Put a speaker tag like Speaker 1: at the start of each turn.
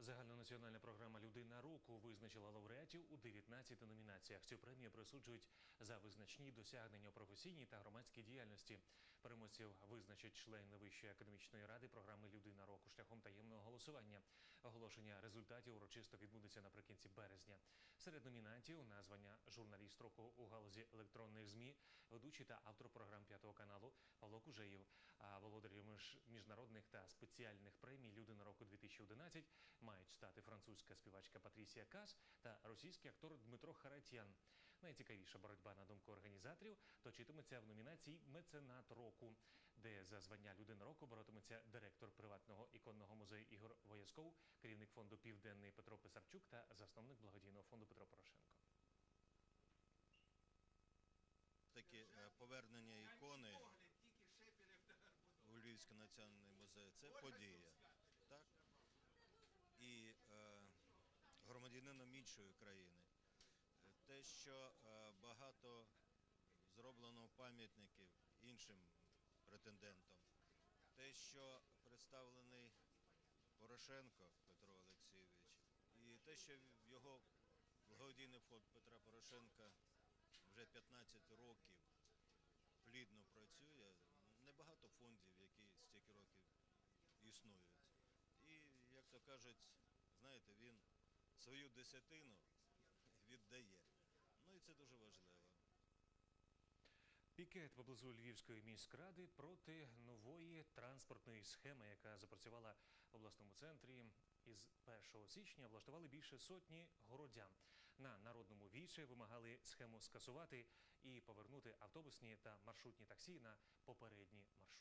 Speaker 1: Загальнонаціональна програма Людина року визначила лауреатів у 19 номінаціях. Цю премію присуджують за визначні досягнення у професійній та громадській діяльності. Переможців визначать члени Вищої академічної ради програми Людина року шляхом таємного голосування. Оголошення результатів урочисто відбудеться наприкінці березня. Серед номінантів названня журналіст року у галузі електронних змі, ведучий та автор програм п'ятого каналу Павло Кужеєв. Між- міжнародних та спеціальних премій Людина року 2011 мають стати французька співачка Патрісія Кас та російський актор Дмитро Харатьян. Найцікавіша боротьба на думку організаторів точитиметься в номінації Меценат року, де за звання Людина року боротиметься директор приватного іконного музею Ігор Воясков, керівник фонду Південний Петро Писарчук та засновник благодійного фонду Петро Порошенко.
Speaker 2: Таке е, повернення ікони Львівський національний музей це подія. Так? І е, громадянином іншої країни. Те, що е, багато зроблено пам'ятників іншим претендентам, те, що представлений Порошенко Петро Олексійович, і те, що його благодійний фонд Петра Порошенка вже 15 років плідно то кажуть, знаєте, він свою десятину віддає. Ну і це дуже важливо.
Speaker 1: Пікет поблизу Львівської міськради проти нової транспортної схеми, яка запрацювала в обласному центрі. Із 1 січня влаштували більше сотні городян. На народному віче вимагали схему скасувати і повернути автобусні та маршрутні таксі на попередні маршрути.